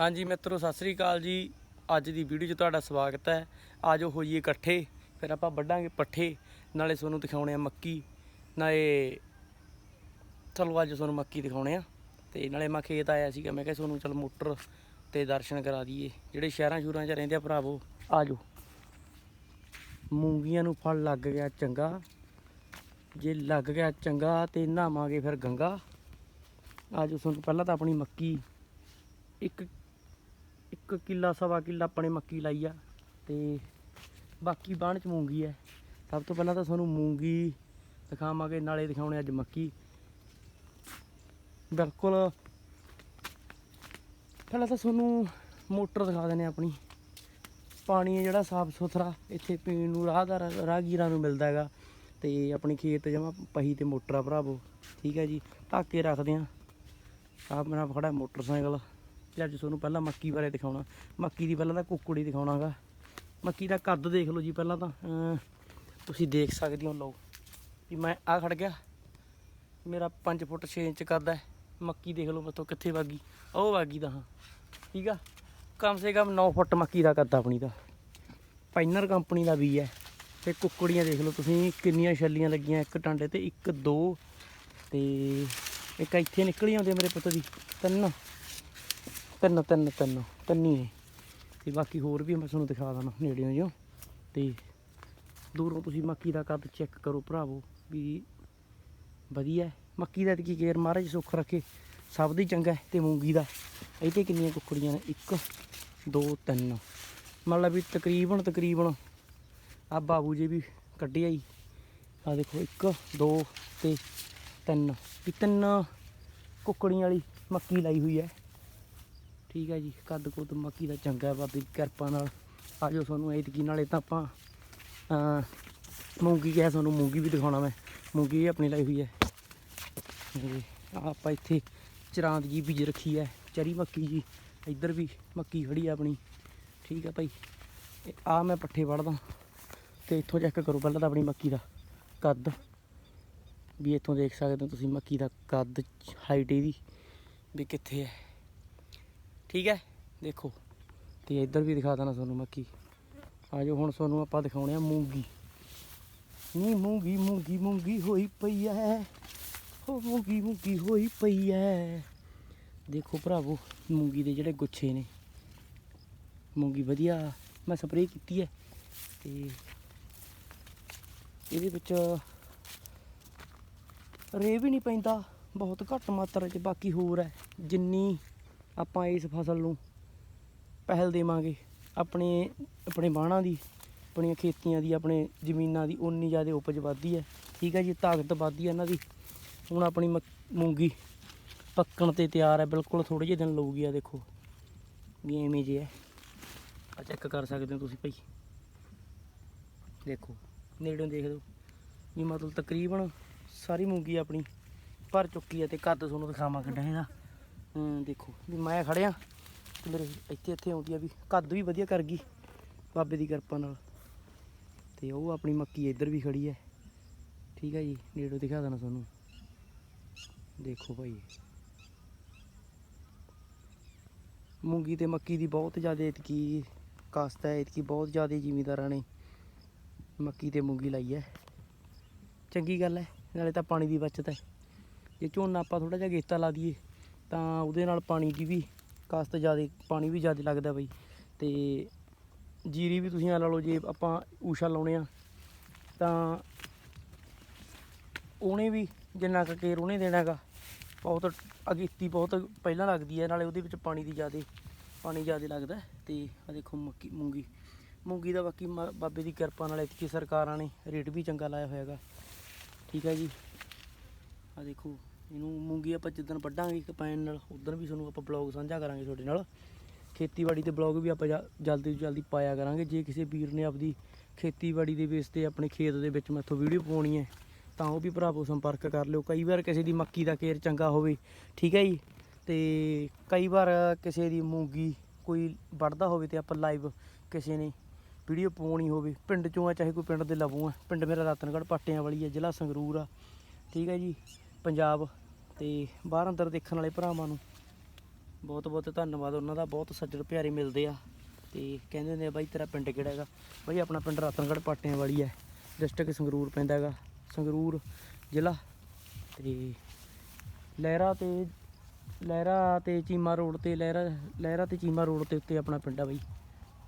ਹਾਂਜੀ ਮਿੱਤਰੋ, ਸਤਿ ਸ੍ਰੀ ਅਕਾਲ ਜੀ। ਅੱਜ ਦੀ ਵੀਡੀਓ 'ਚ ਤੁਹਾਡਾ ਸਵਾਗਤ ਹੈ। ਆਜੋ ਹੋਈਏ ਇਕੱਠੇ, ਫਿਰ ਆਪਾਂ ਵੱਢਾਂਗੇ ਪੱਠੇ, ਨਾਲੇ ਤੁਹਾਨੂੰ ਦਿਖਾਉਣੇ ਆ ਮੱਕੀ। ਨਾਲੇ ਚਲੋ ਅੱਜ ਤੁਹਾਨੂੰ ਮੱਕੀ ਦਿਖਾਉਣੇ ਆ। ਤੇ ਨਾਲੇ ਮੈਂ ਖੇਤ ਆਇਆ ਸੀਗਾ, ਮੈਂ ਕਿਹਾ ਤੁਹਾਨੂੰ ਚਲ ਮੋਟਰ ਤੇ ਦਰਸ਼ਨ ਕਰਾ ਦਈਏ। ਜਿਹੜੇ ਸ਼ਹਿਰਾਂ ਸ਼ੂਰਾਂ 'ਚ ਰਹਿੰਦੇ ਆ ਭਰਾਵੋ, ਆਜੋ। ਮੂੰਗੀਆਂ ਨੂੰ ਫਲ ਲੱਗ ਗਿਆ ਚੰਗਾ। ਜੇ ਲੱਗ ਗਿਆ ਚੰਗਾ ਤੇ ਨਹਾਵਾਂਗੇ ਫਿਰ ਗੰਗਾ। ਆਜੋ, ਤੁਹਾਨੂੰ ਪਹਿਲਾਂ ਤਾਂ ਆਪਣੀ ਮੱਕੀ ਇੱਕ ਇੱਕ ਕਿੱਲਾ, ਸਵਾ ਕਿੱਲਾ ਆਪਣੇ ਮੱਕੀ ਲਾਈ ਆ ਤੇ ਬਾਕੀ ਬਾਣ ਚ ਮੂੰਗੀ ਹੈ ਸਭ ਤੋਂ ਪਹਿਲਾਂ ਤਾਂ ਤੁਹਾਨੂੰ ਮੂੰਗੀ ਦਿਖਾਵਾਂਗੇ, ਨਾਲੇ ਦਿਖਾਉਣੇ ਅੱਜ ਮੱਕੀ। ਬਿਲਕੁਲ। ਪਹਿਲਾਂ ਤਾਂ ਤੁਹਾਨੂੰ ਮੋਟਰ ਦਿਖਾ ਦਿੰਦੇ ਹਾਂ ਆਪਣੀ। ਪਾਣੀ ਹੈ ਜਿਹੜਾ ਸਾਫ਼ ਸੁਥਰਾ, ਇੱਥੇ ਪੀਣ ਨੂੰ ਰਾਹਦਾਰ ਰਾਹਗੀਰਾਂ ਨੂੰ ਮਿਲਦਾ ਹੈਗਾ। ਤੇ ਆਪਣੀ ਖੇਤ ਜਮਾ ਪਹੀ ਤੇ ਮੋਟਰ ਭਰਾਵੋ, ਠੀਕ ਹੈ ਜੀ। ਢੱਕ ਕੇ ਰੱਖਦੇ ਆ ਆਹ ਮੇਰਾ ਖੜਾ ਮੋਟਰਸਾਈਕਲ। ਤੇ ਅੱਜ ਤੁਹਾਨੂੰ ਪਹਿਲਾਂ ਮੱਕੀ ਬਾਰੇ ਦਿਖਾਉਣਾ। ਮੱਕੀ ਦੀ ਪਹਿਲਾਂ ਤਾਂ ਕੁੱਕੜੀ ਦਿਖਾਉਣਾਗਾ। ਮੱਕੀ ਦਾ ਕੱਦ ਦੇਖ ਲਓ ਜੀ ਪਹਿਲਾਂ ਤਾਂ। ਤੁਸੀਂ ਦੇਖ ਸਕਦੇ ਹੋ, ਲਓ। ਵੀ ਮੈਂ ਆ ਖੜ ਗਿਆ। ਮੇਰਾ 5 ਫੁੱਟ 6 ਇੰਚ ਕੱਦ ਹੈ। ਮੱਕੀ ਦੇਖ ਲਓ ਮਤੋਂ ਕਿੱਥੇ ਵਾਗੀ ਉਹ ਵਾਗੀ ਦਾ ਹਾਂ। ਠੀਕ ਆ? ਕਮ ਸੇ ਕਮ 9 ਫੁੱਟ ਮੱਕੀ ਦਾ ਕੱਦ ਆਪਣੀ ਦਾ ਪਾਈਨਰ ਕੰਪਨੀ ਦਾ ਵੀ ਹੈ। ਤੇ ਕੁੱਕੜੀਆਂ ਦੇਖ ਲਓ ਤੁਸੀਂ, ਕਿੰਨੀਆਂ ਛੱਲੀਆਂ ਲੱਗੀਆਂ, ਇੱਕ ਟਾਂਡੇ ਤੇ ਇੱਕ, ਦੋ। ਤੇ ਇੱਕ ਇੱਥੇ ਨਿਕਲੀ ਆਉਂਦੀ ਆ ਮੇਰੇ ਪੁੱਤ ਦੀ। ਤਿੰਨ। ਤਿੰਨ ਤਿੰਨ ਤਿੰਨ, ਤਿੰਨੀ ਨੇ ਤੇ ਬਾਕੀ ਹੋਰ ਵੀ ਮੈਂ ਤੁਹਾਨੂੰ ਦਿਖਾ ਦਾਂ ਨੇੜਿਓਂ ਜੋ ਤੇ ਦੂਰੋਂ ਤੁਸੀਂ ਮੱਕੀ ਦਾ ਕੱਦ ਚੈੱਕ ਕਰੋ ਭਰਾਵੋ ਵੀ ਵਧੀਆ ਮੱਕੀ ਦਾ ਕੀ ਕੇਅਰ ਮਹਾਰਾਜ ਸੁੱਖ ਰੱਖੇ, ਸਭ ਦੀ ਚੰਗਾ ਹੈ ਤੇ ਮੂੰਗੀ ਦਾ। ਇਹ ਤੇ ਕਿੰਨੀਆਂ ਕੁੱਕੜੀਆਂ ਨੇ? ਇੱਕ, ਦੋ, ਤਿੰਨ। ਮਤਲਬ ਵੀ ਤਕਰੀਬਨ ਤਕਰੀਬਨ ਆ ਬਾਬੂ ਜੀ ਵੀ ਕੱਢਿਆ ਹੀ। ਆ ਦੇਖੋ, ਇੱਕ, ਦੋ ਤੇ ਤਿੰਨ। ਵੀ ਤਿੰਨ ਕੁੱਕੜੀਆਂ ਵਾਲੀ ਮੱਕੀ ਲਾਈ ਹੋਈ ਹੈ। ਠੀਕ ਹੈ ਜੀ, ਕੱਦ ਕੁੱਦ ਮੱਕੀ ਦਾ ਚੰਗਾ ਹੈ ਬਾਬੇ ਦੀ ਕਿਰਪਾ ਨਾਲ। ਆਜੋ ਤੁਹਾਨੂੰ ਐਤਕੀ ਨਾਲੇ ਤਾਂ ਆਪਾਂ ਮੂੰਗੀ ਕਿਹਾ ਤੁਹਾਨੂੰ ਮੂੰਗੀ ਵੀ ਦਿਖਾਉਣਾ ਮੈਂ। ਮੂੰਗੀ ਵੀ ਆਪਣੀ ਲਾਈ ਹੋਈ ਹੈ। ਤੇ ਆਪਾਂ ਇੱਥੇ ਚਰਾਂਦ ਜੀ ਬੀਜ ਰੱਖੀ ਹੈ, ਚਰੀ ਮੱਕੀ ਜੀ। ਇੱਧਰ ਵੀ ਮੱਕੀ ਖੜੀ ਆ ਆਪਣੀ। ਠੀਕ ਹੈ ਭਾਈ। ਆ ਮੈਂ ਪੱਠੇ ਵੜਦਾ ਤੇ ਇੱਥੋਂ ਚੈੱਕ ਕਰੋ ਪਹਿਲਾਂ ਤਾਂ ਆਪਣੀ ਮੱਕੀ ਦਾ ਕੱਦ। ਵੀ ਇੱਥੋਂ ਦੇਖ ਸਕਦੇ ਹੋ ਤੁਸੀਂ ਮੱਕੀ ਦਾ ਕੱਦ ਹਾਈਟ ਇਹਦੀ ਵੀ ਕਿੱਥੇ ਹੈ। ਠੀਕ ਹੈ? ਦੇਖੋ, ਤੇ ਇੱਧਰ ਵੀ ਦਿਖਾ ਦੇਣਾ ਤੁਹਾਨੂੰ ਮੱਕੀ ਆਜੋ ਹੁਣ ਤੁਹਾਨੂੰ ਆਪਾਂ ਦਿਖਾਉਣੇ ਆ ਮੂੰਗੀ। ਨੀ ਮੂੰਗੀ ਮੂੰਗੀ ਮੂੰਗੀ ਹੋਈ ਪਈ ਐ। ਹੋ ਮੂੰਗੀ ਮੂੰਗੀ ਹੋਈ ਪਈ ਐ। ਦੇਖੋ ਭਰਾਵੋ, ਮੂੰਗੀ ਦੇ ਜਿਹੜੇ ਗੁੱਛੇ ਨੇ। ਮੂੰਗੀ ਵਧੀਆ, ਮੈਂ ਸਪਰੇਅ ਕੀਤੀ ਐ। ਤੇ ਇਹਦੇ ਵਿੱਚ ਰੇ ਵੀ ਨਹੀਂ ਪੈਂਦਾ। ਬਹੁਤ ਘੱਟ ਮਾਤਰਾ 'ਚ ਬਾਕੀ ਹੋਰ ਹੈ ਜਿੰਨੀ ਆਪਾਂ ਇਸ ਫਸਲ ਨੂੰ ਪਹਿਲ ਦੇਵਾਂਗੇ। ਆਪਣੇ ਆਪਣੇ ਬਾਣਾ ਦੀ, ਆਪਣੀਆਂ ਖੇਤੀਆਂ ਦੀ, ਆਪਣੇ ਜ਼ਮੀਨਾਂ ਦੀ ਉਨੀ ਜ਼ਿਆਦਾ ਉਪਜ ਵੱਧਦੀ ਹੈ। ਠੀਕ ਹੈ ਜੀ, ਤਾਕਤ ਵੱਧਦੀ ਹੈ ਇਹਨਾਂ ਦੀ। ਹੁਣ ਆਪਣੀ ਮੱਕ- ਮੂੰਗੀ ਪੱਕਣ ਤੇ ਤਿਆਰ ਹੈ। ਬਿਲਕੁਲ ਥੋੜੇ ਜਿਹੇ ਦਿਨ ਲਊਗੀ ਆ, ਦੇਖੋ। ਵੀ ਐਵੇਂ ਜੇ ਹੈ। ਆ ਚੈੱਕ ਕਰ ਸਕਦੇ ਹੋ ਤੁਸੀਂ ਭਾਈ। ਦੇਖੋ ਨੇੜੋਂ ਦੇਖ ਲਓ। ਵੀ ਮਤਲਬ ਤਕਰੀਬਨ ਸਾਰੀ ਮੂੰਗੀ ਆਪਣੀ ਭਰ ਚੁੱਕੀ ਹੈ ਤੇ ਕੱਦ ਤੁਹਾਨੂੰ ਦਿਖਾਵਾਂ ਕਿੱਡਾ ਇਹਦਾ ਦੇਖੋ, ਵੀ ਮੈਂ ਖੜਿਆ ਤੇ ਮੇਰੇ ਇੱਥੇ ਇੱਥੇ ਆਉਂਦੀ ਆ ਵੀ ਕੱਦ ਵੀ ਵਧੀਆ ਕਰ ਗਈ ਬਾਬੇ ਦੀ ਕਿਰਪਾ ਨਾਲ। ਤੇ ਉਹ ਆਪਣੀ ਮੱਕੀ ਇੱਧਰ ਵੀ ਖੜੀ ਹੈ ਠੀਕ ਹੈ ਜੀ, ਨੇੜੋਂ ਦਿਖਾ ਦੇਣਾ ਤੁਹਾਨੂੰ। ਦੇਖੋ ਭਾਈ। ਮੂੰਗੀ ਤੇ ਮੱਕੀ ਦੀ ਬਹੁਤ ਜ਼ਿਆਦਾ ਇਤਕੀ ਕਾਸਤ ਹੈ ਇਤਕੀ ਬਹੁਤ ਜ਼ਿਆਦਾ ਜ਼ਿਮੀਦਾਰਾਂ ਨੇ ਮੱਕੀ ਤੇ ਮੂੰਗੀ ਲਾਈ ਹੈ ਚੰਗੀ ਗੱਲ ਹੈ ਨਾਲੇ ਤਾਂ ਪਾਣੀ ਦੀ ਬਚਤ ਹੈ ਜੇ ਝੋਨਾ ਆਪਾਂ ਥੋੜਾ ਜਿਹਾ ਗੇਤਾ ਲਾ ਦਈਏ ਤਾਂ ਉਹਦੇ ਨਾਲ ਪਾਣੀ ਦੀ ਵੀ ਕਾਸਤ ਜ਼ਿਆਦਾ, ਪਾਣੀ ਵੀ ਜ਼ਿਆਦਾ ਲੱਗਦਾ ਬਈ। ਤੇ ਜੀਰੀ ਵੀ ਤੁਸੀਂ ਆ ਲਾ ਲਓ, ਜੇ ਆਪਾਂ ਊਸ਼ਾ ਲਾਉਣੇ ਆ, ਤਾਂ ਉਹਨੇ ਵੀ ਜਿੰਨਾ ਕੁ ਕੇਰ ਉਹਨੇ ਦੇਣਾਗਾ ਬਹੁਤ ਅਗੇਤੀ ਬਹੁਤ ਪਹਿਲਾਂ ਲੱਗਦੀ ਹੈ, ਨਾਲੇ ਉਹਦੇ ਵਿੱਚ ਪਾਣੀ ਦੀ ਜ਼ਿਆਦਾ, ਪਾਣੀ ਜ਼ਿਆਦਾ ਲੱਗਦਾ ਹੈ। ਤੇ ਆ ਦੇਖੋ ਮੱਕੀ, ਮੂੰਗੀ। ਮੂੰਗੀ ਦਾ ਬਾਕੀ ਮ- ਬਾਬੇ ਦੀ ਕਿਰਪਾ ਨਾਲ ਇੱਥੇ ਸਰਕਾਰਾਂ ਨੇ ਰੇਟ ਵੀ ਚੰਗਾ ਲਾਇਆ ਹੋਇਆਗਾ ਠੀਕ ਹੈ ਜੀ। ਆ ਦੇਖੋ। ਇਹਨੂੰ ਮੂੰਗੀ ਆਪਾਂ ਜਿੱਦਣ ਵੱਢਾਂਗੇ ਕਪੈਨ ਨਾਲ ਉਦੋਂ ਵੀ ਤੁਹਾਨੂੰ ਆਪਾਂ ਬਲੌਗ ਸਾਂਝਾ ਕਰਾਂਗੇ ਤੁਹਾਡੇ ਨਾਲ। ਖੇਤੀਬਾੜੀ ਦੇ ਬਲੌਗ ਵੀ ਆਪਾਂ ਜ- ਜਲਦੀ ਤੋਂ ਜਲਦੀ ਪਾਇਆ ਕਰਾਂਗੇ। ਜੇ ਕਿਸੇ ਵੀਰ ਨੇ ਆਪਦੀ ਖੇਤੀਬਾੜੀ ਦੇ ਬੇਸ ਤੇ ਆਪਣੇ ਖੇਤ ਦੇ ਵਿੱਚ ਮੈਥੋਂ ਵੀਡੀਓ ਪਾਉਣੀ ਹੈ, ਤਾਂ ਉਹ ਵੀ ਭਰਾਵੋ ਸੰਪਰਕ ਕਰ ਲਿਓ। ਕਈ ਵਾਰ ਕਿਸੇ ਦੀ ਮੱਕੀ ਦਾ ਕੇਰ ਚੰਗਾ ਹੋਵੇ, ਠੀਕ ਹੈ ਜੀ? ਤੇ ਕਈ ਵਾਰ ਕਿਸੇ ਦੀ ਮੂੰਗੀ ਕੋਈ ਵੱਢਦਾ ਹੋਵੇ ਤੇ ਆਪਾਂ ਲਾਈਵ ਕਿਸੇ ਨੇ ਵੀਡੀਓ ਪਾਉਣੀ ਹੋਵੇ। ਪਿੰਡ ਚੋਂ ਆ, ਚਾਹੇ ਕੋਈ ਪਿੰਡ ਦੇ ਲਵੋਂ ਆ। ਪਿੰਡ ਮੇਰਾ ਰਤਨਗੜ੍ਹ, ਪਾਟਿਆਂ ਵਾਲੀ ਆ, ਜ਼ਿਲ੍ਹਾ ਸੰਗਰੂਰ ਆ, ਠੀਕ ਹੈ ਜੀ? ਪੰਜਾਬ ਤੇ ਬਾਹਰ ਅੰਦਰ ਦੇਖਣ ਵਾਲੇ ਭਰਾਵਾਂ ਨੂੰ ਬਹੁਤ ਬਹੁਤ ਧੰਨਵਾਦ। ਉਹਨਾਂ ਦਾ ਬਹੁਤ ਸੱਜਣ ਪਿਆਰੇ ਮਿਲਦੇ ਆ ਤੇ ਕਹਿੰਦੇ ਨੇ ਬਾਈ ਤੇਰਾ ਪਿੰਡ ਕਿਹੜਾ ਹੈਗਾ? ਬਾਈ, ਆਪਣਾ ਪਿੰਡ ਰਤਨਗੜ੍ਹ ਪਾਟਿਆਂ ਵਾਲੀ ਹੈ, ਡਿਸਟ੍ਰਿਕਟ ਸੰਗਰੂਰ ਪੈਂਦਾ ਹੈਗਾ, ਸੰਗਰੂਰ ਜ਼ਿਲ੍ਹਾ। ਤੇ ਲਹਿਰਾ ਤੇ ਲਹਿਰਾ ਤੇ ਚੀਮਾ ਰੋਡ ਤੇ, ਲਹਿਰਾ ਲਹਿਰਾ ਤੇ ਚੀਮਾ ਰੋਡ ਤੇ ਉੱਤੇ ਆਪਣਾ ਪਿੰਡ ਆ ਬਾਈ।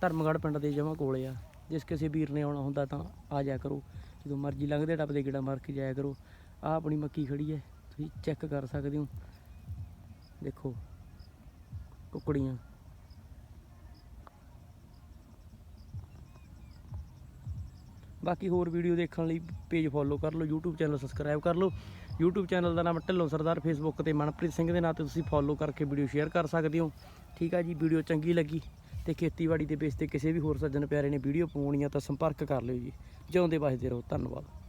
ਧਰਮਗੜ੍ਹ ਪਿੰਡ ਦੇ ਜਮਾ ਕੋਲੇ ਆ। ਜਿਸ ਕਿਸੇ ਵੀਰ ਨੇ ਆਉਣਾ ਹੁੰਦਾ ਤਾਂ ਆ ਜਾਇਆ ਕਰੋ। ਜਦੋਂ ਮਰਜ਼ੀ ਲੰਘਦੇ ਟੱਪਦੇ ਗੇੜਾ ਮਾਰ ਕੇ ਜਾਇਆ ਕਰੋ। ਆ ਆਪਣੀ ਮੱਕੀ ਖੜੀ ਹੈ। ਤੁਸੀਂ ਚੈੱਕ ਕਰ ਸਕਦੇ ਹੋ। ਦੇਖੋ, ਕੁਕੜੀਆਂ। ਬਾਕੀ ਹੋਰ ਵੀਡੀਓ ਦੇਖਣ ਲਈ ਪੇਜ ਫੋਲੋ ਕਰ ਲਓ, YouTube ਚੈਨਲ ਸਬਸਕ੍ਰਾਈਬ ਕਰ ਲਓ। YouTube ਚੈਨਲ ਦਾ ਨਾਮ ਢਿੱਲੋਂ ਸਰਦਾਰ, Facebook ਤੇ ਮਨਪ੍ਰੀਤ ਸਿੰਘ ਦੇ ਨਾਂ ਤੇ ਤੁਸੀਂ ਫੋਲੋ ਕਰਕੇ ਵੀਡੀਓ ਸ਼ੇਅਰ ਕਰ ਸਕਦੇ ਹੋ। ਠੀਕ ਆ ਜੀ ਵੀਡੀਓ ਚੰਗੀ ਲੱਗੀ ਤੇ ਖੇਤੀਬਾੜੀ ਦੇ ਬੇਸ ਤੇ ਕਿਸੇ ਵੀ ਹੋਰ ਸੱਜਣ ਪਿਆਰੇ ਨੇ ਵੀਡੀਓ ਪਾਉਣੀ ਆ ਤਾਂ ਸੰਪਰਕ ਕਰ ਲਿਓ ਜੀ। ਜਿਉਂਦੇ ਵਸਦੇ ਰਹੋ, ਧੰਨਵਾਦ।